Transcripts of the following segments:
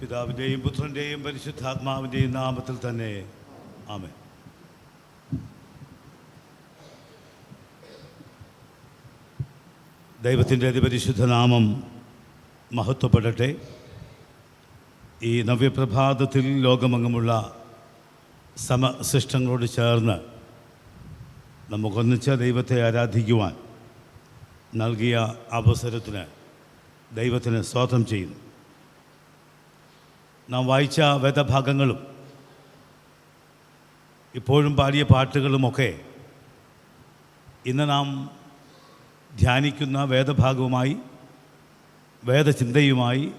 പിതാവിന്റെയും പുത്രന്റെയും പരിശുദ്ധാത്മാവിന്റെയും നാമത്തിൽ തന്നെ. ആമേ ദൈവത്തിന്റെ അതിപരിശുദ്ധ നാമം മഹത്വപ്പെടട്ടെ. ഈ നവ്യപ്രഭാതത്തിൽ ലോകമെങ്ങുമുള്ള സമശിഷ്ടങ്ങളോട് ചേർന്ന് നമുക്കൊന്നിച്ച ദൈവത്തെ ആരാധിക്കുവാൻ നൽകിയ അവസരത്തിന് ദൈവത്തിന് സ്വാതം ചെയ്യുന്നു. നാം വായിച്ച വേദഭാഗങ്ങളും ഇപ്പോഴും പാടിയ പാട്ടുകളുമൊക്കെ ഇന്ന് നാം ധ്യാനിക്കുന്ന വേദഭാഗവുമായി വേദചിന്തയുമായി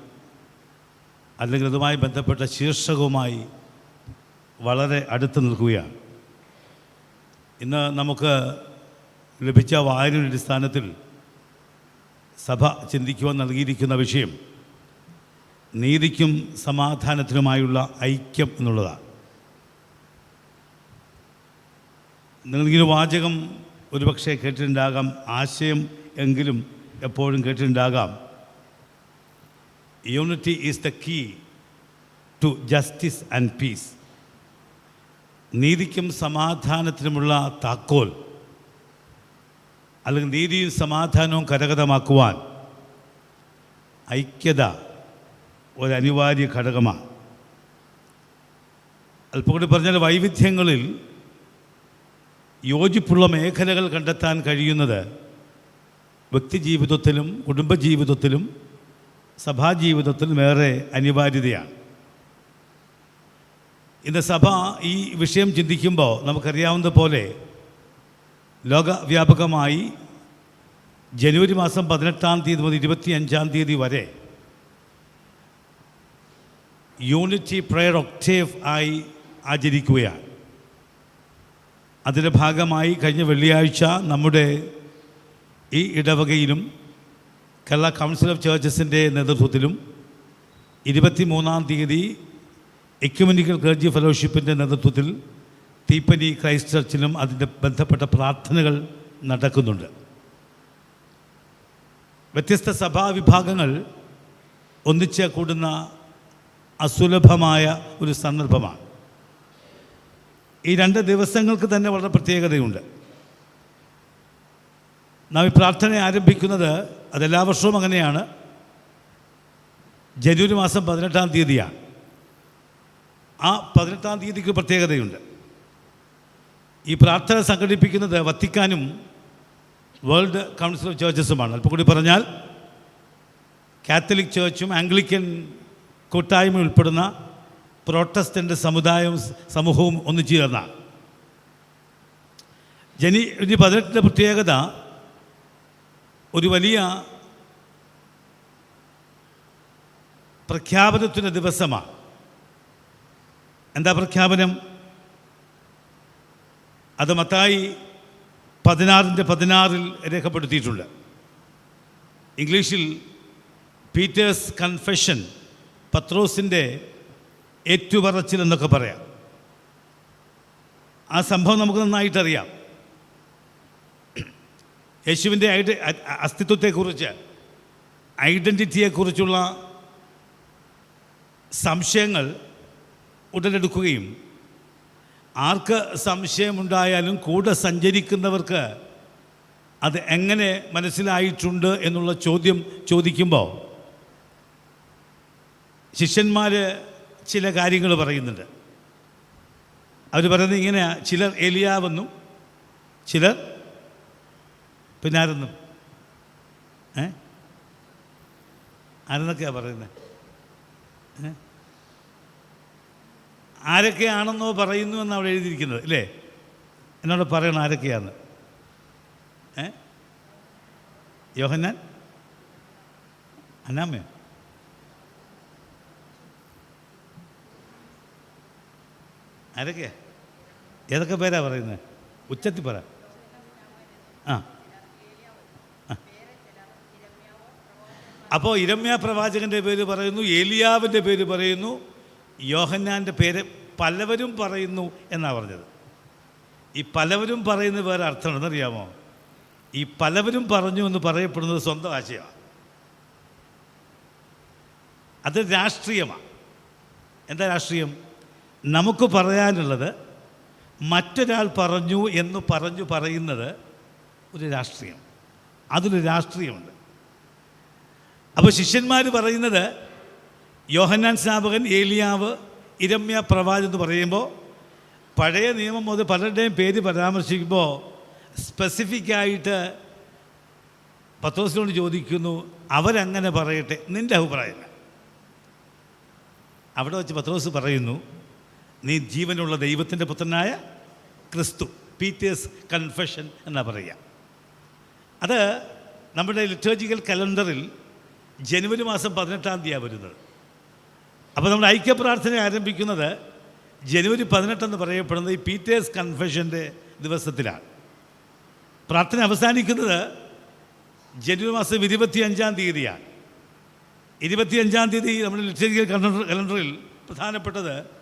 അല്ലെങ്കിൽ അതുമായി ബന്ധപ്പെട്ട ശീർഷകവുമായി വളരെ അടുത്ത് നിൽക്കുകയാണ്. ഇന്ന് നമുക്ക് ലഭിച്ച വായനയുടെ അടിസ്ഥാനത്തിൽ സഭ ചിന്തിക്കുവാൻ നൽകിയിരിക്കുന്ന വിഷയം നീതിക്കും സമാധാനത്തിനുമായുള്ള ഐക്യം എന്നുള്ളതാണ്. നിങ്ങളിങ്ങനെ വാചകം ഒരുപക്ഷെ കേട്ടിട്ടുണ്ടാകാം ആശയം എങ്കിലും എപ്പോഴും കേട്ടിട്ടുണ്ടാകാം. Unity is the key to justice and peace നീതിക്കും സമാധാനത്തിനുമുള്ള താക്കോൽ അല്ലെങ്കിൽ നീതിയും സമാധാനവും കരഗതമാക്കുവാൻ ഐക്യത ഒരു അനിവാര്യ ഘടകമാണ് അല്പം കൂടി പറഞ്ഞാൽ വൈവിധ്യങ്ങളിൽ യോജിപ്പുള്ള മേഖലകൾ കണ്ടെത്താൻ കഴിയുന്നത് വ്യക്തിജീവിതത്തിലും കുടുംബജീവിതത്തിലും സഭാജീവിതത്തിലും ഏറെ അനിവാര്യതയാണ്. ഇന്ന് സഭ ഈ വിഷയം ചിന്തിക്കുമ്പോൾ നമുക്കറിയാവുന്ന പോലെ ലോകവ്യാപകമായി ജനുവരി മാസം പതിനെട്ടാം തീയതി മുതൽ ഇരുപത്തി അഞ്ചാം തീയതി വരെ യൂണിറ്റി പ്രയർ ഒക്ടേവ് ആയി ആചരിക്കുകയാണ്. അതിന്റെ ഭാഗമായി കഴിഞ്ഞ വെള്ളിയാഴ്ച നമ്മുടെ ഈ ഇടവകയിലും കേരള കൗൺസിൽ ഓഫ് ചേർച്ചസിന്റെ നേതൃത്വത്തിലും ഇരുപത്തി മൂന്നാം തീയതി എക്യുമനിക്കൽ ക്ലർജി ഫെലോഷിപ്പിന്റെ നേതൃത്വത്തിൽ തീപ്പനി ക്രൈസ്റ്റ് ചർച്ചിലും അതിന്റെ ബന്ധപ്പെട്ട പ്രാർത്ഥനകൾ നടക്കുന്നുണ്ട്. വ്യത്യസ്ത സഭാവിഭാഗങ്ങൾ ഒന്നിച്ച് കൂടുന്ന അസുലഭമായ ഒരു സന്ദർഭമാണ്. ഈ രണ്ട് ദിവസങ്ങൾക്ക് തന്നെ വളരെ പ്രത്യേകതയുണ്ട്. നാം ഈ പ്രാർത്ഥന ആരംഭിക്കുന്നത് അതെല്ലാ വർഷവും അങ്ങനെയാണ്. ജനുവരി മാസം പതിനെട്ടാം തീയതിയാണ്. ആ പതിനെട്ടാം തീയതിക്ക് പ്രത്യേകതയുണ്ട്. ഈ പ്രാർത്ഥന സംഘടിപ്പിക്കുന്നത് വത്തിക്കാനും വേൾഡ് കൗൺസിൽ ഓഫ് ചേർച്ചസുമാണ്. അല്പം കൂടി പറഞ്ഞാൽ കാത്തലിക് ചേർച്ചും ആംഗ്ലിക്കൻ കൂട്ടായ്മ ഉൾപ്പെടുന്ന പ്രോട്ടസ്റ്റന്റ് സമുദായവും സമൂഹവും ഒന്നു ചേർന്ന. ജനി ഇനി പതിനെട്ടിന്റെ പ്രത്യേകത ഒരു വലിയ പ്രഖ്യാപനത്തിന്റെ ദിവസമാണ് എന്താ പ്രഖ്യാപനം? അത് മത്തായി പതിനാറിന്റെ പതിനാറിൽ രേഖപ്പെടുത്തിയിട്ടുണ്ട്. ഇംഗ്ലീഷിൽ പീറ്റേഴ്സ് കൺഫെഷൻ പത്രോസിന്റെ ഏറ്റുപറച്ചിൽ എന്നൊക്കെ പറയാം. ആ സംഭവം നമുക്ക് നന്നായിട്ടറിയാം. യേശുവിന്റെ ഐഡ അസ്തിത്വത്തെക്കുറിച്ച് ഐഡന്റിറ്റിയെക്കുറിച്ചുള്ള സംശയങ്ങൾ ഉടലെടുക്കുകയും ആർക്ക് സംശയമുണ്ടായാലും കൂടെ സഞ്ചരിക്കുന്നവർക്ക് അത് എങ്ങനെ മനസ്സിലായിട്ടുണ്ട് എന്നുള്ള ചോദ്യം ചോദിക്കുമ്പോൾ ശിഷ്യന്മാർ ചില കാര്യങ്ങൾ പറയുന്നുണ്ട്. അവർ പറയുന്നത് ഇങ്ങനെ ചിലർ എലിയാവെന്നും ചിലർ പിന്നെ ആരെന്നും ഏ ആരെന്നൊക്കെയാണ് പറയുന്നത് ആരൊക്കെയാണെന്നോ പറയുന്നു എന്ന് അവിടെ എഴുതിയിരിക്കുന്നത് അല്ലേ എന്നോട് പറയണം ആരൊക്കെയാണ് ഏ? യോഹന്നാൻ? അന്നാമയോ ആരൊക്കെയാ ഏതൊക്കെ പേരാ പറയുന്നത് ഉച്ചത്തി പറ. ആ. അപ്പോൾ ഇരമ്യ പ്രവാചകന്റെ പേര് പറയുന്നു ഏലിയാവിന്റെ പേര് പറയുന്നു യോഹന്നാന്റെ പേര് പലവരും പറയുന്നു എന്നാണ് പറഞ്ഞത്. ഈ പലവരും പറയുന്ന വേറെ അർത്ഥമുണ്ടെന്നറിയാമോ ഈ പലവരും പറഞ്ഞു എന്ന് പറയപ്പെടുന്നത് സ്വന്തം ആശയമാണ് അത് രാഷ്ട്രീയമാണ് എന്താ രാഷ്ട്രീയം? നമുക്ക് പറയാനുള്ളത് മറ്റൊരാൾ പറഞ്ഞു എന്ന് പറഞ്ഞു പറയുന്നത് ഒരു രാഷ്ട്രീയം. അതൊരു രാഷ്ട്രീയമുണ്ട്. അപ്പോൾ ശിഷ്യന്മാർ പറയുന്നത് യോഹന്നാൻ സ്നാപകൻ ഏലിയാവ് ഇരമ്യ പ്രവാച് എന്ന് പറയുമ്പോൾ പഴയ നിയമം മുതൽ പലരുടെയും പേര് പരാമർശിക്കുമ്പോൾ സ്പെസിഫിക്കായിട്ട് പത്തോസിനോട് ചോദിക്കുന്നു അവരങ്ങനെ പറയട്ടെ? നിന്റെ അഭിപ്രായം അവിടെ വെച്ച് പത്രോസ് പറയുന്നു നീ ജീവനുള്ള ദൈവത്തിന്റെ പുത്രനായ ക്രിസ്തു പീറ്റേഴ്സ് കൺഫെഷൻ എന്നാ പറയുക. അത് നമ്മുടെ ലിറ്റേജിക്കൽ കലണ്ടറിൽ ജനുവരി മാസം പതിനെട്ടാം തീയതിയാണ് വരുന്നത്. അപ്പോൾ നമ്മുടെ ഐക്യപ്രാർത്ഥന ആരംഭിക്കുന്നത് ജനുവരി പതിനെട്ടെന്ന് പറയപ്പെടുന്നത് ഈ പീറ്റേഴ്സ് കൺഫെഷന്റെ ദിവസത്തിലാണ്. പ്രാർത്ഥന അവസാനിക്കുന്നത് ജനുവരി മാസം ഇരുപത്തിയഞ്ചാം തീയതിയാണ്. ഇരുപത്തിയഞ്ചാം തീയതി നമ്മുടെ ലിറ്റേജിക്കൽ കലണ്ടറിൽ പ്രധാനപ്പെട്ടത്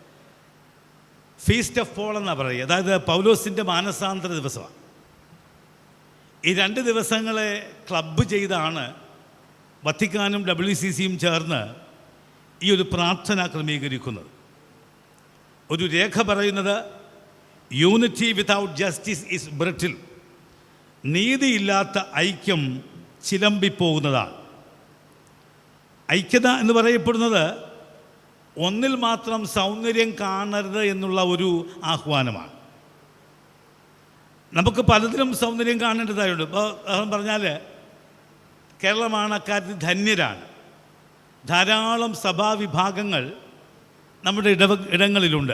ഫീസ്റ്റ് ഓഫ് പോൾ എന്നാണ് പറയുക. അതായത് പൗലോസിന്റെ മാനസാന്തര ദിവസമാണ്. ഈ രണ്ട് ദിവസങ്ങളെ ക്ലബ്ബ് ചെയ്താണ് വത്തിക്കാനും ഡബ്ല്യു സി സിയും ചേർന്ന് ഈ ഒരു പ്രാർത്ഥന ക്രമീകരിക്കുന്നത്. ഒരു രേഖ പറയുന്നത് unity without justice is brittle നീതിയില്ലാത്ത ഐക്യം ചിലമ്പിപ്പോകുന്നതാണ്. ഐക്യത എന്ന് പറയപ്പെടുന്നത് ഒന്നിൽ മാത്രം സൗന്ദര്യം കാണരുത് എന്നുള്ള ഒരു ആഹ്വാനമാണ്. നമുക്ക് പലതിലും സൗന്ദര്യം കാണേണ്ടതായുണ്ട് ഇപ്പോൾ പറഞ്ഞാൽ കേരളമാണ് അക്കാര്യത്തിൽ ധന്യരാണ്. ധാരാളം സഭാവിഭാഗങ്ങൾ നമ്മുടെ ഇടവ ഇടങ്ങളിലുണ്ട്.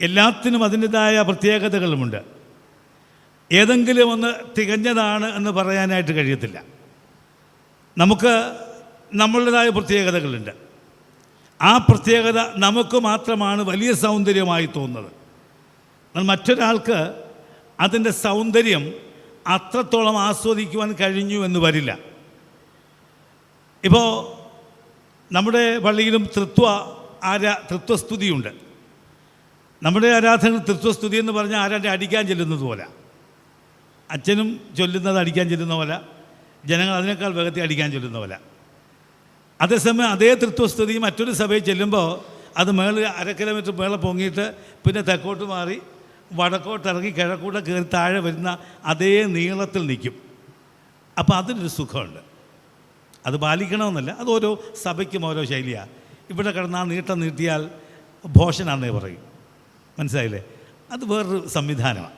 എല്ലാത്തിനും അതിന്റെതായ പ്രത്യേകതകളുമുണ്ട്. ഏതെങ്കിലും ഒന്ന് തികഞ്ഞതാണ് എന്ന് പറയാനായിട്ട് കഴിയത്തില്ല. നമുക്ക് നമ്മളുടേതായ പ്രത്യേകതകളുണ്ട്. ആ പ്രത്യേകത നമുക്ക് മാത്രമാണ് വലിയ സൗന്ദര്യമായി തോന്നുന്നത്. മറ്റൊരാൾക്ക് അതിന്റെ സൗന്ദര്യം അത്രത്തോളം ആസ്വദിക്കുവാൻ കഴിഞ്ഞു എന്ന് വരില്ല. ഇപ്പോൾ നമ്മുടെ പള്ളിയിലും തൃത്വ ആരാ തൃത്വസ്തുതിയുണ്ട്. നമ്മുടെ ആരാധന തൃത്വസ്തുതി എന്ന് പറഞ്ഞാൽ ആരാണ്ട് അടിക്കാൻ ചെല്ലുന്നത് പോലെ. അച്ഛനും ചൊല്ലുന്നത് അടിക്കാൻ ചെല്ലുന്ന പോലെ. ജനങ്ങൾ അതിനേക്കാൾ വേഗത്തിൽ അടിക്കാൻ ചൊല്ലുന്ന പോലെ. അതേസമയം അതേ തൃത്വസ്തുതി മറ്റൊരു സഭയിൽ ചെല്ലുമ്പോൾ അത് മേളിൽ അര കിലോമീറ്റർ മേളെ പൊങ്ങിയിട്ട് പിന്നെ തെക്കോട്ട് മാറി വടക്കോട്ട് ഇറങ്ങി കിഴക്കൂടെ കയറി താഴെ വരുന്ന അതേ നീളത്തിൽ നിൽക്കും. അപ്പോൾ അതിനൊരു സുഖമുണ്ട്. അത് പാലിക്കണമെന്നല്ല അത് ഓരോ സഭയ്ക്കും ഓരോ ശൈലിയാണ് ഇവിടെ കിടന്നാൽ നീട്ടം നീട്ടിയാൽ ഭോഷനാണെന്നേ പറയും. മനസ്സിലായില്ലേ? അത് വേറൊരു സംവിധാനമാണ്.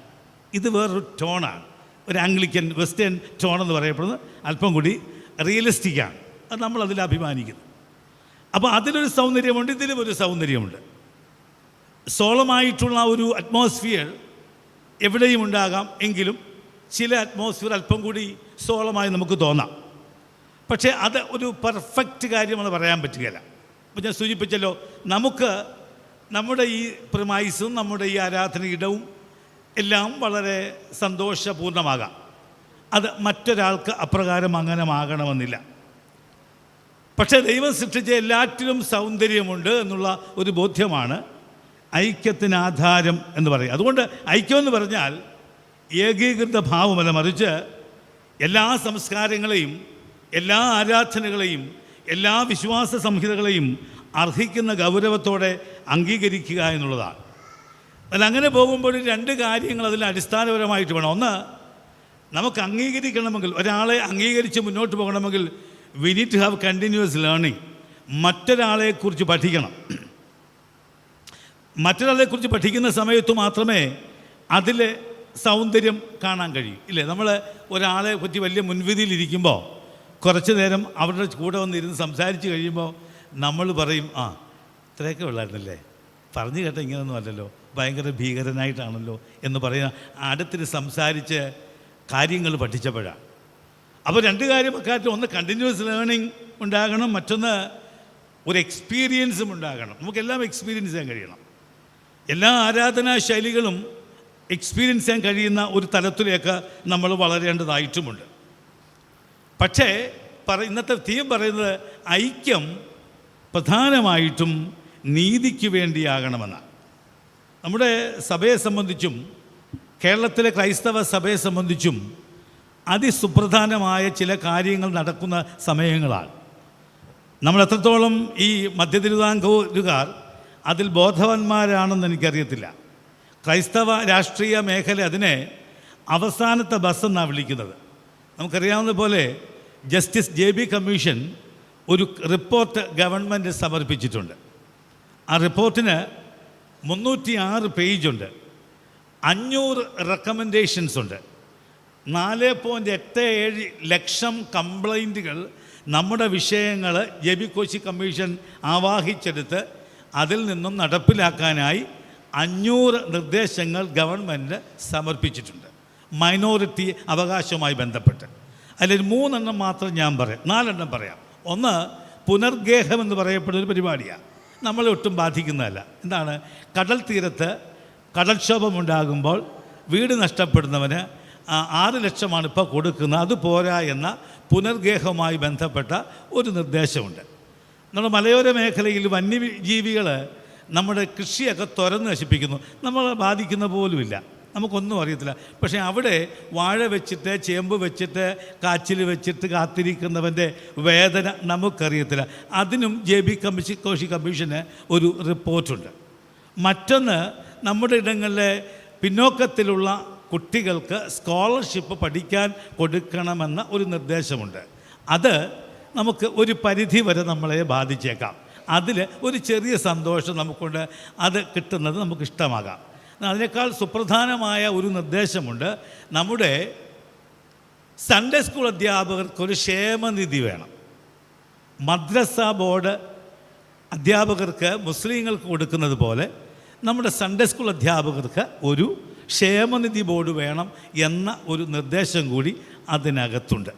ഇത് വേറൊരു ടോണാണ്. ഒരു ആംഗ്ലിക്കൻ വെസ്റ്റേൺ ടോൺ എന്ന് പറയപ്പെടുന്നത്. അല്പം കൂടി റിയലിസ്റ്റിക്കാണ് അത് നമ്മൾ അതിൽ അഭിമാനിക്കുന്നു. അപ്പോൾ അതിലൊരു സൗന്ദര്യമുണ്ട് ഇതിലും ഒരു സൗന്ദര്യമുണ്ട്. സോളമായിട്ടുള്ള ഒരു അറ്റ്മോസ്ഫിയർ എവിടെയും ഉണ്ടാകാം എങ്കിലും ചില അറ്റ്മോസ്ഫിയർ അല്പം കൂടി സോളമായി നമുക്ക് തോന്നാം. പക്ഷേ അത് ഒരു പെർഫെക്റ്റ് കാര്യമെന്ന് പറയാൻ പറ്റുകയില്ല. അപ്പോൾ ഞാൻ സൂചിപ്പിച്ചല്ലോ നമുക്ക് നമ്മുടെ ഈ പ്രമൈസും നമ്മുടെ ഈ ആരാധന ഇടവും എല്ലാം വളരെ സന്തോഷപൂർണമാകാം അത് മറ്റൊരാൾക്ക് അപ്രകാരം അങ്ങനെ ആകണമെന്നില്ല പക്ഷേ ദൈവം സൃഷ്ടിച്ച എല്ലാറ്റിലും സൗന്ദര്യമുണ്ട് എന്നുള്ള ഒരു ബോധ്യമാണ് ഐക്യത്തിന് ആധാരം എന്ന് പറയും അതുകൊണ്ട് ഐക്യം എന്ന് പറഞ്ഞാൽ ഏകീകൃത ഭാവമല്ല മറിച്ച് എല്ലാ സംസ്കാരങ്ങളെയും എല്ലാ ആരാധനകളെയും എല്ലാ വിശ്വാസ സംഹിതകളെയും അർഹിക്കുന്ന ഗൗരവത്തോടെ അംഗീകരിക്കുക എന്നുള്ളതാണ്. അതിൽ അങ്ങനെ പോകുമ്പോൾ രണ്ട് കാര്യങ്ങൾ അതിൽ അടിസ്ഥാനപരമായിട്ട് വേണം. ഒന്ന് നമുക്ക് അംഗീകരിക്കണമെങ്കിൽ ഒരാളെ അംഗീകരിച്ച് മുന്നോട്ട് പോകണമെങ്കിൽ we need to have continuous learning മറ്റൊരാളെക്കുറിച്ച് പഠിക്കണം. മറ്റൊരാളെക്കുറിച്ച് പഠിക്കുന്ന സമയത്ത് മാത്രമേ അതിലെ സൗന്ദര്യം കാണാൻ കഴിയൂ. ഇല്ലേ? നമ്മൾ ഒരാളെ പറ്റി വലിയ മുൻവിധിയിലിരിക്കുമ്പോൾ കുറച്ച് നേരം അവരുടെ കൂടെ വന്നിരുന്ന് സംസാരിച്ച് കഴിയുമ്പോൾ നമ്മൾ പറയും ആ ഇത്രയൊക്കെ ഉള്ളായിരുന്നല്ലേ? പറഞ്ഞു കേട്ട ഇങ്ങനെയൊന്നും അല്ലല്ലോ. ഭയങ്കര ഭീകരനായിട്ടാണല്ലോ എന്ന് പറയുന്ന അടുത്തിന് സംസാരിച്ച് കാര്യങ്ങൾ പഠിച്ചപ്പോഴാണ് അപ്പോൾ രണ്ട് കാര്യം അക്കാര്യത്തിൽ ഒന്ന് കണ്ടിന്യൂസ് ലേണിംഗ് ഉണ്ടാകണം മറ്റൊന്ന് ഒരു എക്സ്പീരിയൻസും ഉണ്ടാകണം. നമുക്കെല്ലാം എക്സ്പീരിയൻസ് ചെയ്യാൻ കഴിയണം. എല്ലാ ആരാധനാ ശൈലികളും എക്സ്പീരിയൻസ് ചെയ്യാൻ കഴിയുന്ന ഒരു തലത്തിലേക്ക് നമ്മൾ വളരേണ്ടതായിട്ടുമുണ്ട്. പക്ഷേ പറ ഇന്നത്തെ തീം പറയുന്നത് ഐക്യം പ്രധാനമായിട്ടും നീതിക്ക് വേണ്ടിയാകണമെന്നാണ് നമ്മുടെ സഭയെ സംബന്ധിച്ചും കേരളത്തിലെ ക്രൈസ്തവ സഭയെ സംബന്ധിച്ചും അതിസുപ്രധാനമായ ചില കാര്യങ്ങൾ നടക്കുന്ന സമയങ്ങളാണ്. നമ്മൾ എത്രത്തോളം ഈ മധ്യ തിരുവിതാംകൂറുകാർ അതിൽ ബോധവാന്മാരാണെന്ന് എനിക്കറിയത്തില്ല. ക്രൈസ്തവ രാഷ്ട്രീയ മേഖല അതിനെ അവസാനത്തെ ബസ് എന്നാണ് വിളിക്കുന്നത്. നമുക്കറിയാവുന്ന പോലെ ജസ്റ്റിസ് ജെ ബി കമ്മീഷൻ ഒരു റിപ്പോർട്ട് ഗവൺമെന്റ് സമർപ്പിച്ചിട്ടുണ്ട്. ആ റിപ്പോർട്ടിന് മുന്നൂറ്റി ആറ് പേജുണ്ട്. അഞ്ഞൂറ് റെക്കമെൻഡേഷൻസ് ഉണ്ട്. നാല് പോയിന്റ് എട്ട് ഏഴ് ലക്ഷം കംപ്ലൈന്റുകൾ നമ്മുടെ വിഷയങ്ങൾ ജബിക്കോശി കോശി കമ്മീഷൻ ആവാഹിച്ചെടുത്ത് അതിൽ നിന്നും നടപ്പിലാക്കാനായി അഞ്ഞൂറ് നിർദ്ദേശങ്ങൾ ഗവൺമെന്റ് സമർപ്പിച്ചിട്ടുണ്ട്. മൈനോറിറ്റി അവകാശവുമായി ബന്ധപ്പെട്ട്. അതിൽ മൂന്നെണ്ണം മാത്രം ഞാൻ പറയാം. നാലെണ്ണം പറയാം. ഒന്ന് പുനർഗേഹം എന്ന് പറയപ്പെടുന്ന ഒരു പരിപാടിയാണ് നമ്മളെ ഒട്ടും ബാധിക്കുന്നതല്ല. എന്താണ്? കടൽ തീരത്ത് കടൽക്ഷോഭമുണ്ടാകുമ്പോൾ വീട് നഷ്ടപ്പെടുന്നവന് ആറ് ലക്ഷമാണ് ഇപ്പോൾ കൊടുക്കുന്നത്. അത് പോരാ എന്ന പുനർഗേഹവുമായി ബന്ധപ്പെട്ട ഒരു നിർദ്ദേശമുണ്ട്. നമ്മുടെ മലയോര മേഖലയിൽ വന്യജീവികൾ നമ്മുടെ കൃഷിയൊക്കെ തുറന്ന് നശിപ്പിക്കുന്നു. നമ്മളെ ബാധിക്കുന്ന പോലുമില്ല. നമുക്കൊന്നും അറിയത്തില്ല. പക്ഷേ അവിടെ വാഴ വെച്ചിട്ട് ചേമ്പ് വെച്ചിട്ട് കാച്ചിൽ വെച്ചിട്ട് കാത്തിരിക്കുന്നവന്റെ വേദന നമുക്കറിയത്തില്ല. അതിനും ജെ ബി കമ്മീഷൻ കോശി കമ്മീഷന് ഒരു റിപ്പോർട്ടുണ്ട്. മറ്റൊന്ന് നമ്മുടെ ഇടങ്ങളിലെ പിന്നോക്കത്തിലുള്ള കുട്ടികൾക്ക് സ്കോളർഷിപ്പ് പഠിക്കാൻ കൊടുക്കണമെന്ന ഒരു നിർദ്ദേശമുണ്ട്. അത് നമുക്ക് ഒരു പരിധി വരെ നമ്മളെ ബാധിച്ചേക്കാം. അതിൽ ഒരു ചെറിയ സന്തോഷം നമുക്കുണ്ട്. അത് കിട്ടുന്നത് നമുക്ക് ഇഷ്ടമാകാം. അതിനേക്കാൾ സുപ്രധാനമായ ഒരു നിർദ്ദേശമുണ്ട്. നമ്മുടെ സൺഡേ സ്കൂൾ അധ്യാപകർക്കൊരു ക്ഷേമനിധി വേണം. മദ്രസ ബോർഡ് അധ്യാപകർക്ക് മുസ്ലിങ്ങൾക്ക് കൊടുക്കുന്നത് പോലെ നമ്മുടെ സൺഡേ സ്കൂൾ അധ്യാപകർക്ക് ഒരു ക്ഷേമനിധി ബോർഡ് വേണം എന്ന ഒരു നിർദ്ദേശം കൂടി അതിനകത്തുണ്ട്.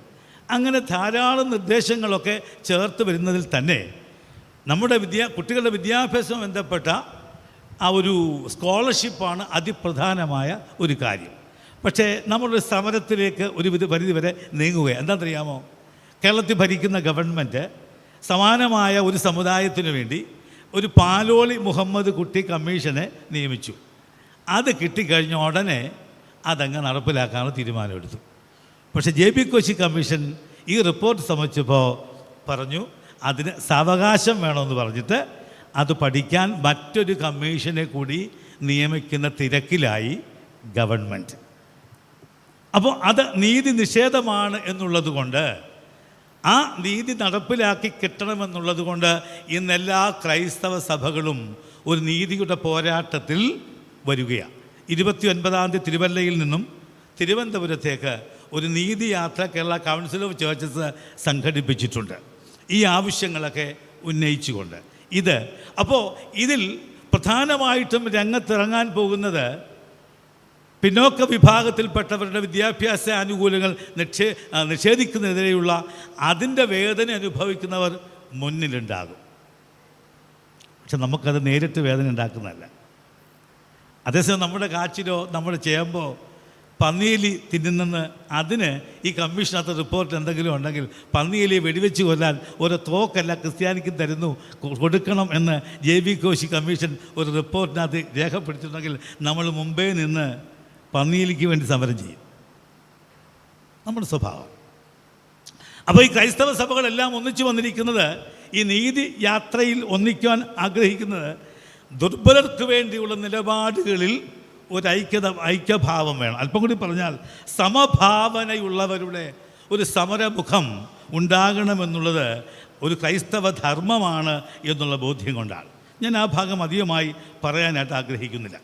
അങ്ങനെ ധാരാളം നിർദ്ദേശങ്ങളൊക്കെ ചേർത്ത് വരുന്നതിൽ തന്നെ നമ്മുടെ വിദ്യാ കുട്ടികളുടെ വിദ്യാഭ്യാസം ബന്ധപ്പെട്ട ആ ഒരു സ്കോളർഷിപ്പാണ് അതിപ്രധാനമായ ഒരു കാര്യം. പക്ഷേ നമ്മളൊരു സമരത്തിലേക്ക് ഒരു വിധ പരിധി വരെ നീങ്ങുക എന്താണെന്നറിയാമോ? കേരളത്തിൽ ഭരിക്കുന്ന ഗവൺമെന്റ് സമാനമായ ഒരു സമുദായത്തിനു വേണ്ടി ഒരു പാലോളി മുഹമ്മദ് കുട്ടി കമ്മീഷനെ നിയമിച്ചു. അത് കിട്ടിക്കഴിഞ്ഞ ഉടനെ അതങ്ങ് നടപ്പിലാക്കാനുള്ള തീരുമാനമെടുത്തു. പക്ഷേ ജെ പി കോശി കമ്മീഷൻ ഈ റിപ്പോർട്ട് സമർപ്പിച്ചപ്പോൾ പറഞ്ഞു അതിന് സാവകാശം വേണമെന്ന് പറഞ്ഞിട്ട് അത് പഠിക്കാൻ മറ്റൊരു കമ്മീഷനെ കൂടി നിയമിക്കുന്ന തിരക്കിലായി ഗവൺമെന്റ് അപ്പോൾ അത് നീതി നിഷേധമാണ് എന്നുള്ളത് കൊണ്ട് ആ നീതി നടപ്പിലാക്കി കിട്ടണമെന്നുള്ളത് കൊണ്ട് ഇന്നെല്ലാ ക്രൈസ്തവ സഭകളും ഒരു നീതിയുടെ പോരാട്ടത്തിൽ വരികയാണ്. ഇരുപത്തി ഒൻപതാം തീയതി തിരുവല്ലയിൽ നിന്നും തിരുവനന്തപുരത്തേക്ക് ഒരു നീതിയാത്ര കേരള കൗൺസിൽ ഓഫ് ചേർച്ചസ് സംഘടിപ്പിച്ചിട്ടുണ്ട്. ഈ ആവശ്യങ്ങളൊക്കെ ഉന്നയിച്ചുകൊണ്ട്. ഇത് അപ്പോൾ ഇതിൽ പ്രധാനമായിട്ടും രംഗത്തിറങ്ങാൻ പോകുന്നത് പിന്നോക്ക വിഭാഗത്തിൽപ്പെട്ടവരുടെ വിദ്യാഭ്യാസ ആനുകൂല്യങ്ങൾ നിക്ഷേ നിഷേധിക്കുന്നതിനെയുള്ള അതിന്റെ വേദന അനുഭവിക്കുന്നവർ മുന്നിലുണ്ടാകും. പക്ഷെ നമുക്കത് നേരിട്ട് വേദന ഉണ്ടാക്കുന്നതല്ല. അതേസമയം നമ്മുടെ കാച്ചിലോ നമ്മുടെ ചേമ്പോ പന്നിയലി തിന്നുന്നെന്ന് അതിന് ഈ കമ്മീഷനകത്ത് റിപ്പോർട്ട് എന്തെങ്കിലും ഉണ്ടെങ്കിൽ പന്നിയലി വെടിവെച്ച് കൊല്ലാൻ ഒരു തോക്കല്ല ക്രിസ്ത്യാനിക്ക് തരുന്നു. കൊടുക്കണം എന്ന് ജെ ബി കോശി കമ്മീഷൻ ഒരു റിപ്പോർട്ടിനകത്ത് രേഖപ്പെടുത്തിയിട്ടുണ്ടെങ്കിൽ നമ്മൾ മുമ്പേ നിന്ന് പന്നിയലിക്ക് വേണ്ടി സമരം ചെയ്യും. നമ്മുടെ സ്വഭാവം. അപ്പോൾ ഈ ക്രൈസ്തവ സഭകളെല്ലാം ഒന്നിച്ചു വന്നിരിക്കുന്നത് ഈ നീതി യാത്രയിൽ ഒന്നിക്കാൻ ആഗ്രഹിക്കുന്നത് ദുർബലർക്ക് വേണ്ടിയുള്ള നിലപാടുകളിൽ ഒരു ഐക്യത ഐക്യഭാവം വേണം. അല്പം കൂടി പറഞ്ഞാൽ സമഭാവനയുള്ളവരുടെ ഒരു സമരമുഖം ഉണ്ടാകണമെന്നുള്ളത് ഒരു ക്രൈസ്തവ ധർമ്മമാണ് എന്നുള്ള ബോധ്യം കൊണ്ടാണ്. ഞാൻ ആ ഭാഗം അധികമായി പറയാനായിട്ട് ആഗ്രഹിക്കുന്നില്ല.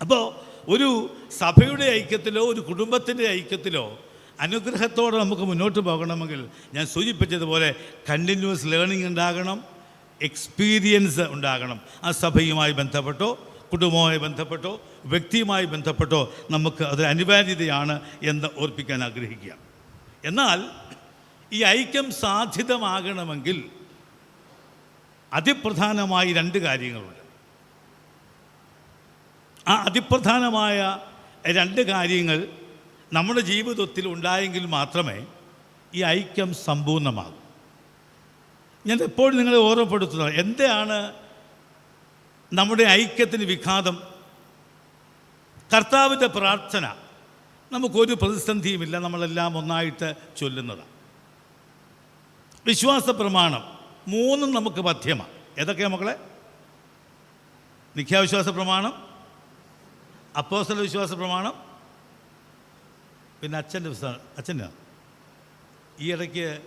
അപ്പോൾ ഒരു സഭയുടെ ഐക്യത്തിലോ ഒരു കുടുംബത്തിന്റെ ഐക്യത്തിലോ അനുഗ്രഹത്തോടെ നമുക്ക് മുന്നോട്ട് പോകണമെങ്കിൽ ഞാൻ സൂചിപ്പിച്ചതുപോലെ കണ്ടിന്യൂസ് ലേണിംഗ് ഉണ്ടാകണം. എക്സ്പീരിയൻസ് ഉണ്ടാകണം. ആ സഭയുമായി ബന്ധപ്പെട്ടോ കുടുംബവുമായി ബന്ധപ്പെട്ടോ വ്യക്തിയുമായി ബന്ധപ്പെട്ടോ നമുക്ക് അത് അനിവാര്യതയാണ് എന്ന് ഓർപ്പിക്കാൻ ആഗ്രഹിക്കുക. എന്നാൽ ഈ ഐക്യം സാധ്യതമാകണമെങ്കിൽ അതിപ്രധാനമായി രണ്ട് കാര്യങ്ങളുണ്ട്. ആ അതിപ്രധാനമായ രണ്ട് കാര്യങ്ങൾ നമ്മുടെ ജീവിതത്തിൽ ഉണ്ടായെങ്കിൽ മാത്രമേ ഈ ഐക്യം സമ്പൂർണമാകൂ. ഞാൻ എപ്പോഴും നിങ്ങളെ ഓർമ്മപ്പെടുത്തുന്നത് എന്താണ് നമ്മുടെ ഐക്യത്തിന് വിഘാതം? കർത്താവിന്റെ പ്രാർത്ഥന. നമുക്കൊരു പ്രതിസന്ധിയുമില്ല. നമ്മളെല്ലാം ഒന്നായിട്ട് ചൊല്ലുന്നതാണ് വിശ്വാസ പ്രമാണം മൂന്നും നമുക്ക് പഥ്യമാണ് ഏതൊക്കെയാണ് മക്കളെ? നിഖ്യാവിശ്വാസ പ്രമാണം അപ്പോസ്തല വിശ്വാസ പ്രമാണം പിന്നെ അച്ഛന്റെ അച്ഛന്റെ. ഈ ഇടയ്ക്ക്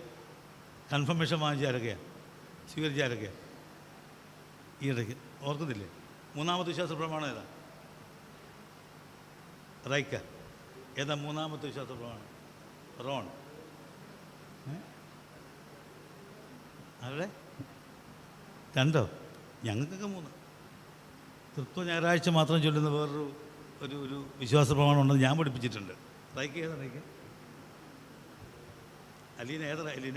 കൺഫർമേഷൻ വാങ്ങിച്ച ആരൊക്കെയാണ് സ്വീകരിച്ച ആരൊക്കെയാണ് ഈ ഇടയ്ക്ക്. ഓർക്കുന്നില്ലേ? മൂന്നാമത്തെ വിശ്വാസ പ്രമാണം ഏതാ? റൈക്ക. ഏതാ മൂന്നാമത്തെ വിശ്വാസ പ്രമാണം റോൺ? ആരുടെ? രണ്ടോ? ഞങ്ങൾക്കൊക്കെ മൂന്ന്. തൃത്വ ഞായറാഴ്ച മാത്രം ചൊല്ലുന്ന വേറൊരു ഒരു ഒരു വിശ്വാസ പ്രമാണം ഉണ്ടെന്ന് ഞാൻ പഠിപ്പിച്ചിട്ടുണ്ട്. റൈക്ക ഏതാ റൈക്ക? അലീന ഏതാ അലീന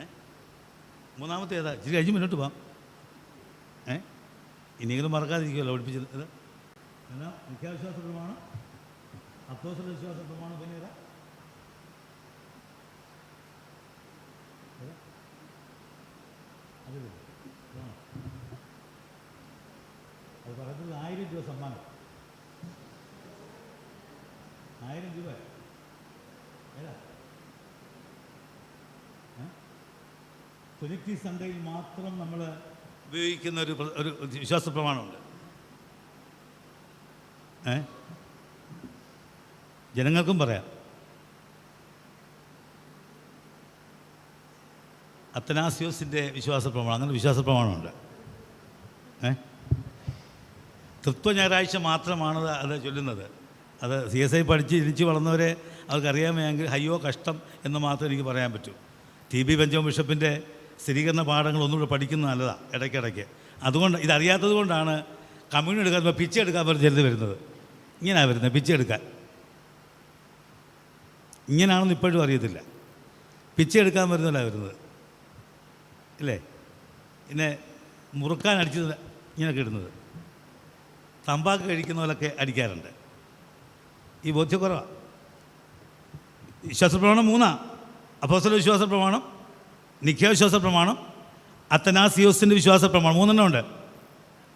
ഏ മൂന്നാമത്തെ ഏതാ ഇച്ചിരി കഴിഞ്ഞ് മുന്നോട്ട് പോവാം. ഏ? ഇനിയെങ്കിലും മറക്കാതിരിക്കുമല്ലോ പഠിപ്പിച്ചത്. ഇത് എന്നാ നിത്യാവിശ്വാസ പ്രമാണം അത്യാവശ്യ വിശ്വാസ പ്രമാണം പിന്നെ ഏതാ? അത് പറയുന്നത് ആയിരം രൂപ സമ്മാനം. ആയിരം രൂപ. ഏതാ? മാത്രം നമ്മൾ ഉപയോഗിക്കുന്ന ഒരു ഒരു വിശ്വാസ പ്രമാണമുണ്ട്. ഏ? ജനങ്ങൾക്കും പറയാം. അത്തനാസിയോസിന്റെ വിശ്വാസ പ്രമാണം അങ്ങനെ വിശ്വാസ പ്രമാണമുണ്ട്. ഏ? തൃത്വ ഞായറാഴ്ച മാത്രമാണ് അത് ചൊല്ലുന്നത്. അത് സി എസ് ഐ പഠിച്ച് ജനിച്ച് വളർന്നവരെ അവർക്കറിയാമെങ്കിൽ അയ്യോ കഷ്ടം എന്ന് മാത്രം എനിക്ക് പറയാൻ പറ്റൂ. ടി ബി ബെഞ്ചോം ബിഷപ്പിന്റെ സ്ഥിരീകരണ പാഠങ്ങൾ ഒന്നുകൂടെ പഠിക്കുന്നത് നല്ലതാണ് ഇടയ്ക്കിടയ്ക്ക്. അതുകൊണ്ട് ഇതറിയാത്തത് കൊണ്ടാണ് കമ്മ്യൂണി എടുക്കാൻ പിച്ച എടുക്കാൻ അവർ ചെറുത് വരുന്നത്. ഇങ്ങനെയാണ് വരുന്നത് പിച്ച എടുക്കാൻ. ഇങ്ങനെയാണെന്ന് ഇപ്പോഴും അറിയത്തില്ല. പിച്ച എടുക്കാൻ വരുന്നല്ല വരുന്നത്. ഇല്ലേ പിന്നെ മുറുക്കാൻ അടിച്ചത് ഇങ്ങനെയൊക്കെ ഇടുന്നത്. തമ്പാക്ക് കഴിക്കുന്ന പോലൊക്കെ അടിക്കാറുണ്ട്. ഈ ബോധ്യക്കുറവാണ് വിശ്വാസ പ്രമാണം മൂന്നാണ് അപ്പോസ്തല വിശ്വാസ പ്രമാണം നിഖ്യാവിശ്വാസ പ്രമാണം അത്തനാസിയോസിന്റെ വിശ്വാസ പ്രമാണം മൂന്നെണ്ണം ഉണ്ട്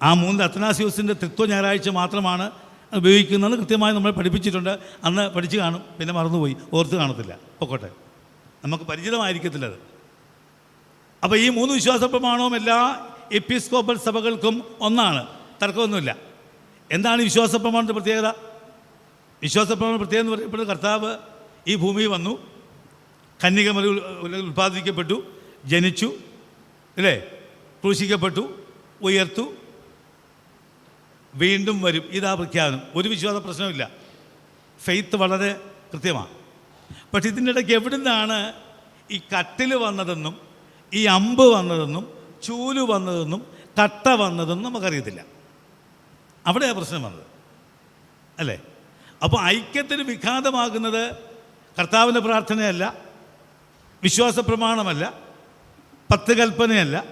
ആ മൂന്ന് അത്തനാസിയോസിന്റെ തൃത്വ ഞായറാഴ്ച മാത്രമാണ് ഉപയോഗിക്കുന്നത് കൃത്യമായി നമ്മൾ പഠിപ്പിച്ചിട്ടുണ്ട്. അന്ന് പഠിച്ചു കാണും പിന്നെ മറന്നുപോയി ഓർത്ത് കാണത്തില്ല. പൊക്കോട്ടെ. നമുക്ക് പരിചിതമായിരിക്കത്തില്ല അത്. അപ്പോൾ ഈ മൂന്ന് വിശ്വാസ പ്രമാണവും എല്ലാ എപ്പിസ്കോപ്പൽ സഭകൾക്കും ഒന്നാണ്. തർക്കമൊന്നുമില്ല. എന്താണ് വിശ്വാസ പ്രമാണത്തിന്റെ പ്രത്യേകത? വിശ്വാസ പ്രമാണ പ്രത്യേകത എന്ന് പറയപ്പെടുന്നത് കർത്താവ് ഈ ഭൂമിയിൽ വന്നു. കന്യകമല ഉൽപ്പാദിക്കപ്പെട്ടു ജനിച്ചു അല്ലേ? ക്രൂശിക്കപ്പെട്ടു ഉയർത്തു വീണ്ടും വരും. ഇതാ പ്രഖ്യാപനം. ഒരു വിശ്വാസ പ്രശ്നമില്ല ഫെയ്ത്ത് വളരെ കൃത്യമാണ്. പക്ഷെ ഇതിന്റെ ഇടയ്ക്ക് എവിടെ നിന്നാണ് ഈ കട്ടിൽ വന്നതെന്നും ഈ അമ്പ് വന്നതെന്നും ചൂൽ വന്നതെന്നും കട്ട വന്നതെന്നും നമുക്കറിയത്തില്ല. അവിടെയാണ് പ്രശ്നം വന്നത്. അല്ലേ? അപ്പോൾ ഐക്യത്തിന് വിഘാതമാകുന്നത് കർത്താവിന്റെ പ്രാർത്ഥനയല്ല. വിശ്വാസ പ്രമാണമല്ല പത്ത് കൽപ്പനയല്ല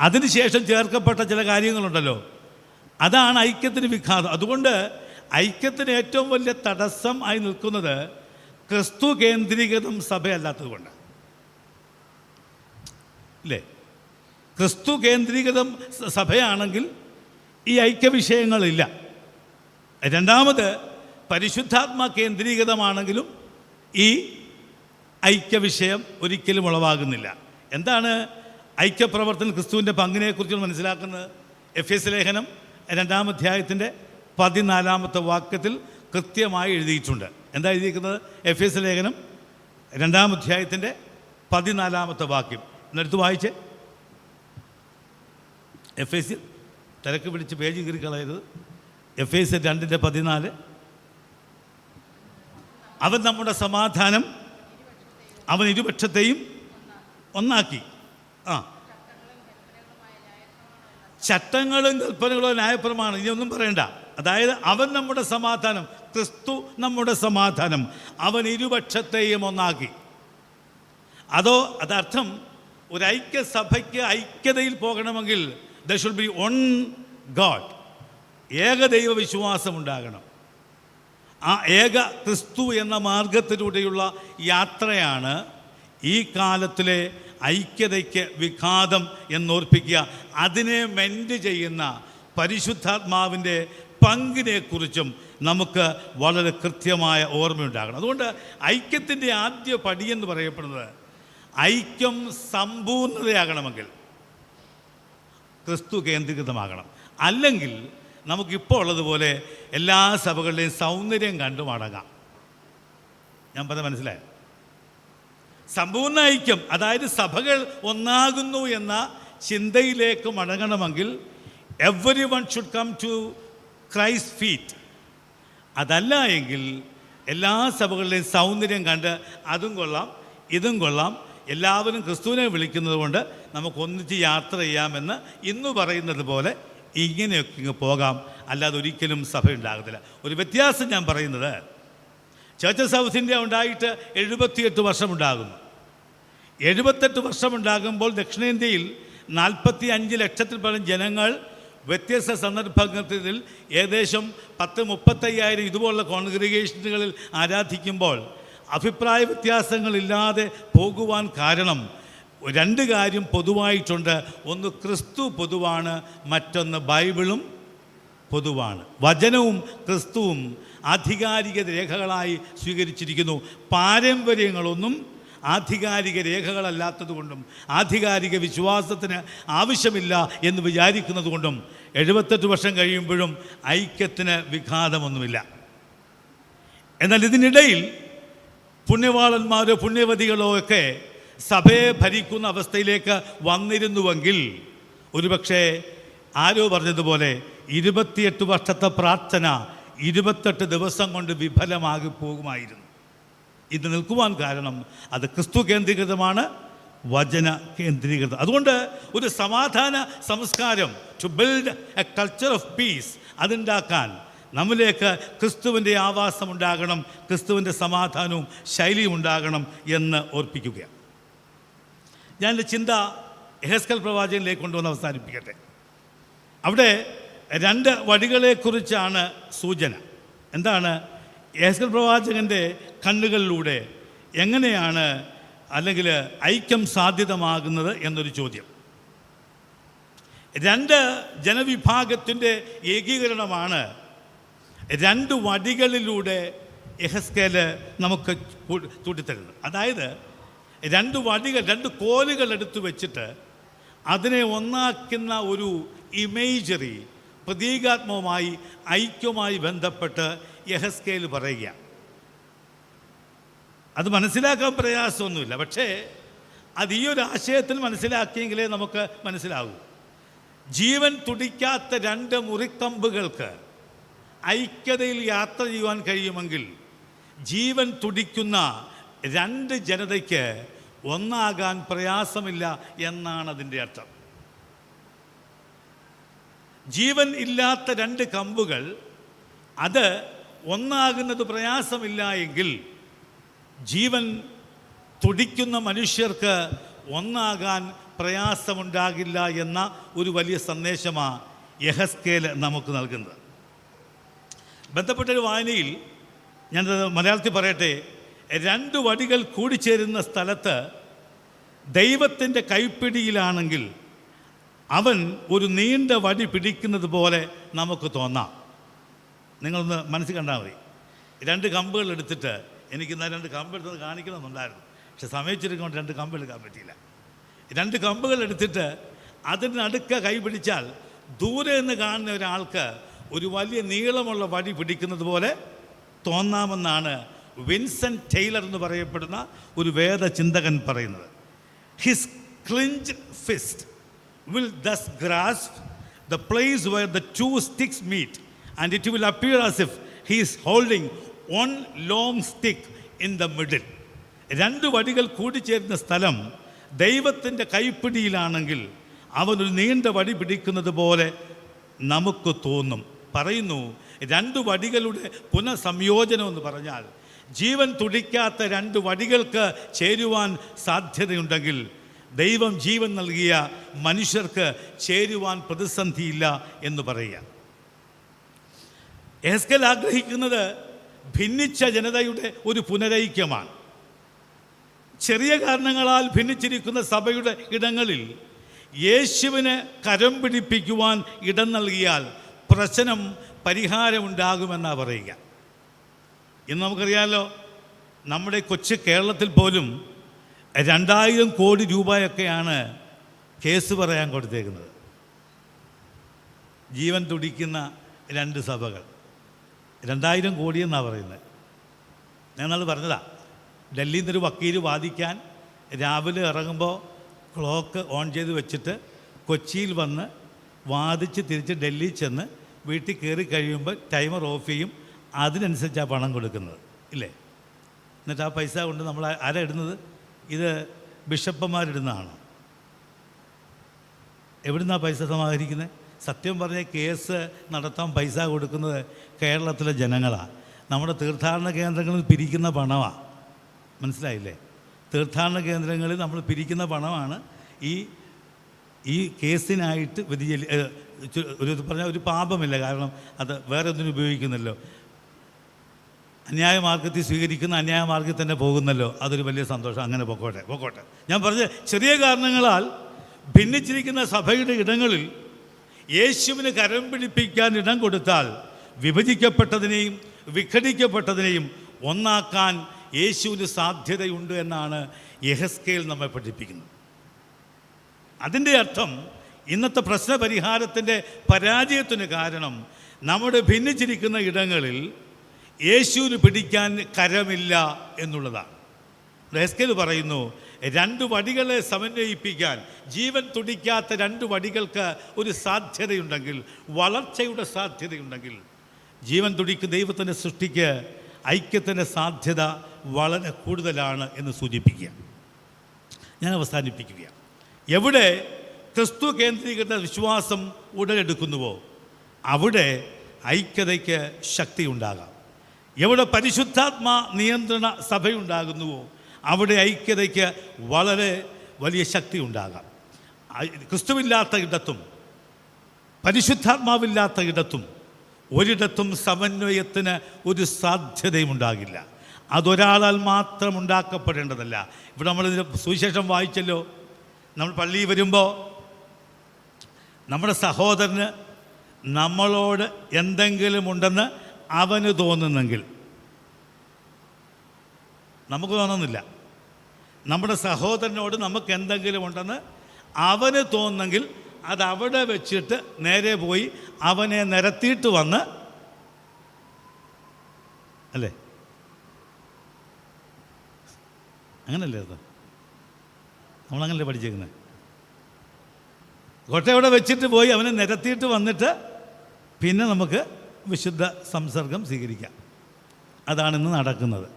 അതിനുശേഷം ചേർക്കപ്പെട്ട ചില കാര്യങ്ങളുണ്ടല്ലോ. അതാണ് ഐക്യത്തിന് വിഘാതം. അതുകൊണ്ട് ഐക്യത്തിന് ഏറ്റവും വലിയ തടസ്സം ആയി നിൽക്കുന്നത് ക്രിസ്തു കേന്ദ്രീകൃതം സഭയല്ലാത്തത് കൊണ്ട് അല്ലേ ക്രിസ്തു കേന്ദ്രീകൃതം സഭയാണെങ്കിൽ ഈ ഐക്യവിഷയങ്ങളില്ല. രണ്ടാമത് പരിശുദ്ധാത്മ കേന്ദ്രീകൃതമാണെങ്കിലും ഈ ഐക്യ വിഷയം ഒരിക്കലും ഉളവാകുന്നില്ല. എന്താണ് ഐക്യപ്രവർത്തനം ക്രിസ്തുവിന്റെ പങ്കിനെക്കുറിച്ച് മനസ്സിലാക്കുന്നത്? എഫ് എസ് ലേഖനം രണ്ടാം അധ്യായത്തിന്റെ പതിനാലാമത്തെ വാക്യത്തിൽ കൃത്യമായി എഴുതിയിട്ടുണ്ട്. എന്താ എഴുതിയിരിക്കുന്നത്? എഫ് എസ് ലേഖനം രണ്ടാം അധ്യായത്തിന്റെ പതിനാലാമത്തെ വാക്യം. എന്നെടുത്ത് വായിച്ച്. എഫ് എസ് തിരക്ക് പിടിച്ച് പേജ് കീറി കളയരുത്. എഫ് എസ് രണ്ടിന്റെ പതിനാല്. അവൻ നമ്മുടെ സമാധാനം അവൻ ഇരുപക്ഷത്തെയും ഒന്നാക്കി. ആ. ചട്ടങ്ങളും കൽപ്പനകളും ന്യായപ്രമാണം ഇനിയൊന്നും പറയണ്ട. അതായത് അവൻ നമ്മുടെ സമാധാനം ക്രിസ്തു നമ്മുടെ സമാധാനം അവൻ ഇരുപക്ഷത്തെയും ഒന്നാക്കി. അതോ അതർത്ഥം ഒരു ഐക്യസഭയ്ക്ക് ഐക്യതയിൽ പോകണമെങ്കിൽ the should be one God ഏകദൈവ വിശ്വാസം ഉണ്ടാകണം ആ ഏക ക്രിസ്തു എന്ന മാർഗത്തിലൂടെയുള്ള യാത്രയാണ് ഈ കാലത്തിലെ ഐക്യതയ്ക്ക് വിഘാതം എന്നോർപ്പിക്കുക. അതിനെ മെൻഡ് ചെയ്യുന്ന പരിശുദ്ധാത്മാവിന്റെ പങ്കിനെക്കുറിച്ചും നമുക്ക് വളരെ കൃത്യമായ ഓർമ്മയുണ്ടാകണം. അതുകൊണ്ട് ഐക്യത്തിന്റെ ആദ്യ പടിയെന്ന് പറയപ്പെടുന്നത് ഐക്യം സമ്പൂർണതയാകണമെങ്കിൽ ക്രിസ്തു കേന്ദ്രീകൃതമാകണം. അല്ലെങ്കിൽ നമുക്കിപ്പോൾ ഉള്ളതുപോലെ എല്ലാ സഭകളുടെയും സൗന്ദര്യം കണ്ടു മടങ്ങാം. ഞാൻ പറഞ്ഞ മനസ്സിലായി? സമ്പൂർണ ഐക്യം അതായത് സഭകൾ ഒന്നാകുന്നു എന്ന ചിന്തയിലേക്ക് മടങ്ങണമെങ്കിൽ every one should come to Christ feet അതല്ല എങ്കിൽ എല്ലാ സഭകളുടെയും സൗന്ദര്യം കണ്ട് അതും കൊള്ളാം ഇതും കൊള്ളാം. എല്ലാവരും ക്രിസ്തുവിനെ വിളിക്കുന്നത് കൊണ്ട് നമുക്കൊന്നിച്ച് യാത്ര ചെയ്യാമെന്ന് ഇന്ന് പറയുന്നത് പോലെ ഇങ്ങനെയൊക്കെ ഇങ്ങ് പോകാം. അല്ലാതെ ഒരിക്കലും സഭ ഉണ്ടാകത്തില്ല. ഒരു വ്യത്യാസം ഞാൻ പറയുന്നത് ചേച്ചസ് സൗത്ത് ഇന്ത്യ ഉണ്ടായിട്ട് എഴുപത്തിയെട്ട് വർഷമുണ്ടാകുന്നു. എഴുപത്തെട്ട് വർഷമുണ്ടാകുമ്പോൾ ദക്ഷിണേന്ത്യയിൽ നാൽപ്പത്തി അഞ്ച് ലക്ഷത്തിൽ പരം ജനങ്ങൾ വ്യത്യസ്ത സന്ദർഭത്തിൽ ഏകദേശം പത്ത് മുപ്പത്തയ്യായിരം ഇതുപോലുള്ള കോൺഗ്രിഗേഷനുകളിൽ ആരാധിക്കുമ്പോൾ അഭിപ്രായ വ്യത്യാസങ്ങളില്ലാതെ പോകുവാൻ കാരണം രണ്ട് കാര്യം പൊതുവായിട്ടുണ്ട്. ഒന്ന് ക്രിസ്തു പൊതുവാണ് മറ്റൊന്ന് ബൈബിളും പൊതുവാണ്. വചനവും ക്രിസ്തുവും ആധികാരിക രേഖകളായി സ്വീകരിച്ചിരിക്കുന്നു. പാരമ്പര്യങ്ങളൊന്നും ആധികാരിക രേഖകളല്ലാത്തതുകൊണ്ടും ആധികാരിക വിശ്വാസത്തിന് ആവശ്യമില്ല എന്ന് വിചാരിക്കുന്നത് കൊണ്ടും എഴുപത്തെട്ട് വർഷം കഴിയുമ്പോഴും ഐക്യത്തിന് വിഘാതമൊന്നുമില്ല. എന്നാൽ ഇതിനിടയിൽ പുണ്യവാളന്മാരോ പുണ്യവതികളോ ഒക്കെ സഭയെ ഭരിക്കുന്ന അവസ്ഥയിലേക്ക് വന്നിരുന്നുവെങ്കിൽ ഒരുപക്ഷെ ആരോ പറഞ്ഞതുപോലെ ഇരുപത്തിയെട്ട് വർഷത്തെ പ്രാർത്ഥന ഇരുപത്തെട്ട് ദിവസം കൊണ്ട് വിഫലമാകി പോകുമായിരുന്നു. ഇത് നിൽക്കുവാൻ കാരണം അത് ക്രിസ്തു കേന്ദ്രീകൃതമാണ് വചന കേന്ദ്രീകൃതം. അതുകൊണ്ട് ഒരു സമാധാന സംസ്കാരം to build a culture of peace അതുണ്ടാക്കാൻ നമ്മിലേക്ക് ക്രിസ്തുവിന്റെ ആവാസം ഉണ്ടാകണം ക്രിസ്തുവിന്റെ സമാധാനവും ശൈലിയും ഉണ്ടാകണം എന്ന് ഓർപ്പിക്കുകയാണ്. ഞാൻ എന്റെ ചിന്ത എഹസ്കൽ പ്രവാചകനിലേക്ക് കൊണ്ടുവന്ന് അവസാനിപ്പിക്കട്ടെ. അവിടെ രണ്ട് വഴികളെക്കുറിച്ചാണ് സൂചന. എന്താണ്? എഹസ്കൽ പ്രവാചകന്റെ കണ്ണുകളിലൂടെ എങ്ങനെയാണ് അല്ലെങ്കിൽ ഐക്യം സാധ്യതമാകുന്നത് എന്നൊരു ചോദ്യം. രണ്ട് ജനവിഭാഗത്തിന്റെ ഏകീകരണമാണ് രണ്ട് വടികളിലൂടെ എഹസ്കേൽ നമുക്ക് കൂട്ടിത്തരുന്നത്. അതായത് രണ്ട് വടികൾ രണ്ട് കോലുകൾ എടുത്തു വെച്ചിട്ട് അതിനെ ഒന്നാക്കുന്ന ഒരു ഇമേജറി പ്രതീകാത്മകമായി ഐക്യവുമായി ബന്ധപ്പെട്ട് യഹസ്കേൽ പറയുക അത് മനസ്സിലാക്കാൻ പ്രയാസമൊന്നുമില്ല. പക്ഷേ അത് ഈ ഒരു ആശയത്തിൽ മനസ്സിലാക്കിയെങ്കിലേ നമുക്ക് മനസ്സിലാകൂ ജീവൻ തുടിക്കാത്ത രണ്ട് മുറിക്കമ്പുകൾക്ക് ഐക്യതയിൽ യാത്ര ചെയ്യുവാൻ കഴിയുമെങ്കിൽ ജീവൻ തുടിക്കുന്ന രണ്ട് ജനതയ്ക്ക് ഒന്നാകാൻ പ്രയാസമില്ല എന്നാണ് അതിന്റെ അർത്ഥം. ജീവൻ ഇല്ലാത്ത രണ്ട് കമ്പുകൾ അത് ഒന്നാകുന്നത് പ്രയാസമില്ല എങ്കിൽ ജീവൻ തുടിക്കുന്ന മനുഷ്യർക്ക് ഒന്നാകാൻ പ്രയാസമുണ്ടാകില്ല എന്ന ഒരു വലിയ സന്ദേശമാണ് യഹസ്കേൽ നമുക്ക് നൽകുന്നത്. ബന്ധപ്പെട്ടൊരു വായനയിൽ ഞാനത് മലയാളത്തിൽ പറയട്ടെ രണ്ട് വടികൾ കൂടിച്ചേരുന്ന സ്ഥലത്ത് ദൈവത്തിന്റെ കൈപ്പിടിയിലാണെങ്കിൽ അവൻ ഒരു നീണ്ട വടി പിടിക്കുന്നത് പോലെ നമുക്ക് തോന്നാം. നിങ്ങളൊന്ന് മനസ്സിൽ കണ്ടാൽ മതി. രണ്ട് കമ്പുകൾ എടുത്തിട്ട് എനിക്ക് ഇന്ന് രണ്ട് കമ്പ് എടുത്തത് കാണിക്കണമെന്നുണ്ടായിരുന്നു. പക്ഷെ സമയച്ചിരിക്കൊണ്ട് രണ്ട് കമ്പ് എടുക്കാൻ പറ്റിയില്ല. രണ്ട് കമ്പുകൾ എടുത്തിട്ട് അതിനടുക്ക കൈ പിടിച്ചാൽ ദൂരെ നിന്ന് കാണുന്ന ഒരാൾക്ക് ഒരു വലിയ നീളമുള്ള വടി പിടിക്കുന്നത് പോലെ തോന്നാമെന്നാണ് വിൻസെന്റ് ടൈലർ എന്ന് പറയപ്പെടുന്ന ഒരു വേദചിന്തകൻ പറയുന്നത് his clench fist will thus grasp the place where the two sticks meet and it will appear as if he's holding one long stick in the middle. രണ്ട് വടികൾ കൂടിച്ചേരുന്ന സ്ഥലം ദൈവത്തിന്റെ കൈപ്പിടിയിലാണെങ്കിൽ അവനൊരു നീണ്ട വടി പിടിക്കുന്നത് പോലെ നമുക്ക് തോന്നും പറയുന്നു രണ്ട് വടികളുടെ പുനഃസംയോജനം എന്ന് പറഞ്ഞാൽ ജീവൻ തുടിക്കാത്ത രണ്ട് വടികൾക്ക് ചേരുവാൻ സാധ്യതയുണ്ടെങ്കിൽ ദൈവം ജീവൻ നൽകിയ മനുഷ്യർക്ക് ചേരുവാൻ പ്രതിസന്ധിയില്ല എന്ന് പറയുക. എസ്കൽ ആഗ്രഹിക്കുന്നത് ഭിന്നിച്ച ജനതയുടെ ഒരു പുനരൈക്യമാണ്. ചെറിയ കാരണങ്ങളാൽ ഭിന്നിച്ചിരിക്കുന്ന സഭയുടെ ഇടങ്ങളിൽ യേശുവിന് കരം പിടിപ്പിക്കുവാൻ ഇടം നൽകിയാൽ പ്രശ്നം പരിഹാരമുണ്ടാകുമെന്നാണ് പറയുക. ഇന്ന് നമുക്കറിയാമല്ലോ നമ്മുടെ കൊച്ചു കേരളത്തിൽ പോലും രണ്ടായിരം കോടി രൂപയൊക്കെയാണ് കേസ് പറയാൻ കൊടുത്തേക്കുന്നത്. ജീവൻ തുടിക്കുന്ന രണ്ട് സഭകൾ. രണ്ടായിരം കോടി എന്നാണ് പറയുന്നത്. ഞാൻ ഞങ്ങൾ പറഞ്ഞതാ ഡൽഹിയിൽ നിന്നൊരു വക്കീൽ വാദിക്കാൻ രാവിലെ ഇറങ്ങുമ്പോൾ ക്ലോക്ക് ഓൺ ചെയ്ത് വെച്ചിട്ട് കൊച്ചിയിൽ വന്ന് വാദിച്ച് തിരിച്ച് ഡൽഹിയിൽ ചെന്ന് വീട്ടിൽ കയറി കഴിയുമ്പോൾ ടൈമർ ഓഫ് ചെയ്യും അതിനനുസരിച്ചാണ് പണം കൊടുക്കുന്നത്. ഇല്ലേ? എന്നിട്ട് ആ പൈസ കൊണ്ട് നമ്മൾ ആരാ ഇടുന്നത്? ഇത് ബിഷപ്പന്മാരിടുന്നതാണ് എവിടുന്നാണ് പൈസ സമാഹരിക്കുന്നത് സത്യം പറഞ്ഞ കേസ് നടത്താൻ പൈസ കൊടുക്കുന്നത് കേരളത്തിലെ ജനങ്ങളാണ് നമ്മുടെ തീർത്ഥാടന കേന്ദ്രങ്ങളിൽ പിരിക്കുന്ന പണമാണ് മനസ്സിലായില്ലേ? തീർത്ഥാടന കേന്ദ്രങ്ങളിൽ നമ്മൾ പിരിക്കുന്ന പണമാണ് ഈ ഈ കേസിനായിട്ട് വ്യതിചലി ഒരു പറഞ്ഞാൽ ഒരു പാപമില്ല. കാരണം അത് വേറെ ഒന്നിനും ഉപയോഗിക്കുന്നല്ലോ അന്യായ മാർഗത്തിൽ സ്വീകരിക്കുന്ന അന്യായ മാർഗത്തിൽ തന്നെ പോകുന്നല്ലോ. അതൊരു വലിയ സന്തോഷം. അങ്ങനെ പൊക്കോട്ടെ പൊക്കോട്ടെ. ഞാൻ പറഞ്ഞ ചെറിയ കാരണങ്ങളാൽ ഭിന്നിച്ചിരിക്കുന്ന സഭയുടെ ഇടങ്ങളിൽ യേശുവിന് കരം പിടിപ്പിക്കാൻ ഇടം കൊടുത്താൽ വിഭജിക്കപ്പെട്ടതിനെയും വിഘടിക്കപ്പെട്ടതിനെയും ഒന്നാക്കാൻ യേശുവിന് സാധ്യതയുണ്ട് എന്നാണ് യഹസ്കേൽ നമ്മെ പഠിപ്പിക്കുന്നത്. അതിന്റെ അർത്ഥം ഇന്നത്തെ പ്രശ്ന പരിഹാരത്തിന്റെ പരാജയത്തിന് കാരണം നമ്മുടെ ഭിന്നിച്ചിരിക്കുന്ന ഇടങ്ങളിൽ യേശുവിന് പിടിക്കാൻ കരമില്ല എന്നുള്ളതാണ്. എസ്കേൽ പറയുന്നു രണ്ട് വടികളെ സമന്വയിപ്പിക്കാൻ ജീവൻ തുടിക്കാത്ത രണ്ട് വടികൾക്ക് ഒരു സാധ്യതയുണ്ടെങ്കിൽ വളർച്ചയുടെ സാധ്യതയുണ്ടെങ്കിൽ ജീവൻ തുടിക്ക് ദൈവത്തിന്റെ സൃഷ്ടിക്ക് ഐക്യത്തിന്റെ സാധ്യത വളരെ കൂടുതലാണ് എന്ന് സൂചിപ്പിക്കുക. ഞാൻ അവസാനിപ്പിക്കുകയാണ്. എവിടെ ക്രിസ്തു കേന്ദ്രീകൃത വിശ്വാസം ഉടലെടുക്കുന്നുവോ അവിടെ ഐക്യതയ്ക്ക് ശക്തി ഉണ്ടാകാം എവിടെ പരിശുദ്ധാത്മ നിയന്ത്രണ സഭയുണ്ടാകുന്നുവോ അവിടെ ഐക്യതയ്ക്ക് വളരെ വലിയ ശക്തി ഉണ്ടാകാം. ക്രിസ്തുവില്ലാത്ത ഇടത്തും പരിശുദ്ധാത്മാവില്ലാത്ത ഇടത്തും ഒരിടത്തും സമന്വയത്തിന് ഒരു സാധ്യതയും ഉണ്ടാകില്ല. അതൊരാളാൽ മാത്രം ഉണ്ടാക്കപ്പെടേണ്ടതല്ല. ഇവിടെ നമ്മൾ സുവിശേഷം വായിച്ചല്ലോ. നമ്മൾ പള്ളിയിൽ വരുമ്പോൾ നമ്മുടെ സഹോദരന് നമ്മളോട് എന്തെങ്കിലും ഉണ്ടെന്ന് അവന് തോന്നുന്നെങ്കിൽ നമുക്ക് തോന്നുന്നില്ല. നമ്മുടെ സഹോദരനോട് നമുക്ക് എന്തെങ്കിലും ഉണ്ടെന്ന് അവന് തോന്നുന്നെങ്കിൽ അത് അവിടെ വെച്ചിട്ട് നേരെ പോയി അവനെ നിരത്തിയിട്ട് വന്ന് അല്ലേ? അങ്ങനല്ലേ അത്? നമ്മളങ്ങനല്ലേ പഠിച്ചേക്കുന്നത് കോട്ടയവിടെ വെച്ചിട്ട് പോയി അവനെ നിരത്തിയിട്ട് വന്നിട്ട് പിന്നെ നമുക്ക് വിശുദ്ധ സംസർഗം സ്വീകരിക്കാം. അതാണിന്ന് നടക്കുന്നത്.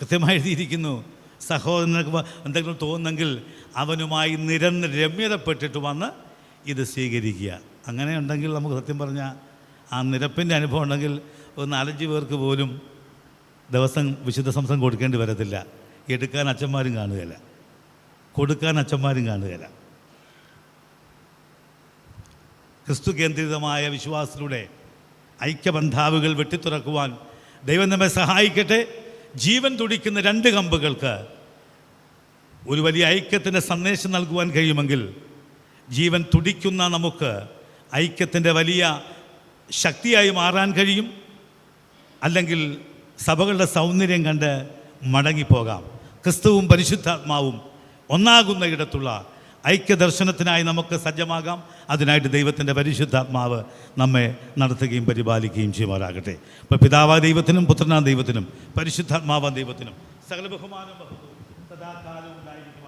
കൃത്യമായി എഴുതിയിരിക്കുന്നു സഹോദരന് വ- എന്തെങ്കിലും തോന്നുന്നെങ്കിൽ അവനുമായി നിരന്ന് രമ്യതപ്പെട്ടിട്ട് വന്ന് ഇത് സ്വീകരിക്കുക. അങ്ങനെ ഉണ്ടെങ്കിൽ നമുക്ക് സത്യം പറഞ്ഞാൽ ആ നിരപ്പിന്റെ അനുഭവം ഉണ്ടെങ്കിൽ ഒരു നാലഞ്ച് പേർക്ക് പോലും ദിവസം വിശുദ്ധ സംസം കൊടുക്കേണ്ടി വരത്തില്ല. എടുക്കാൻ അച്ഛന്മാരും കാണുകയില്ല. കൊടുക്കാൻ അച്ഛന്മാരും കാണുകയില്ല. ക്രിസ്തു കേന്ദ്രിതമായ വിശ്വാസത്തിലൂടെ ഐക്യബന്ധാവുകൾ വെട്ടിത്തുറക്കുവാൻ ദൈവം നമ്മെ സഹായിക്കട്ടെ. ജീവൻ തുടിക്കുന്ന രണ്ട് കമ്പുകൾക്ക് ഒരു വലിയ ഐക്യത്തിന്റെ സന്ദേശം നൽകുവാൻ കഴിയുമെങ്കിൽ ജീവൻ തുടിക്കുന്ന നമുക്ക് ഐക്യത്തിന്റെ വലിയ ശക്തിയായി മാറാൻ കഴിയും. അല്ലെങ്കിൽ സഭകളുടെ സൗന്ദര്യം കണ്ട് മടങ്ങിപ്പോകാം. ക്രിസ്തുവും പരിശുദ്ധാത്മാവും ഒന്നാകുന്ന ഇടത്തുള്ള ഐക്യദർശനത്തിനായി നമുക്ക് സജ്ജമാകാം. അതിനായിട്ട് ദൈവത്തിന്റെ പരിശുദ്ധാത്മാവ് നമ്മെ നടത്തുകയും പരിപാലിക്കുകയും ചെയ്യുമാറാകട്ടെ. അപ്പോൾ പിതാവാ ദൈവത്തിനും പുത്രനാ ദൈവത്തിനും പരിശുദ്ധാത്മാവാ ദൈവത്തിനും സകല ബഹുമാനം സദാകാലം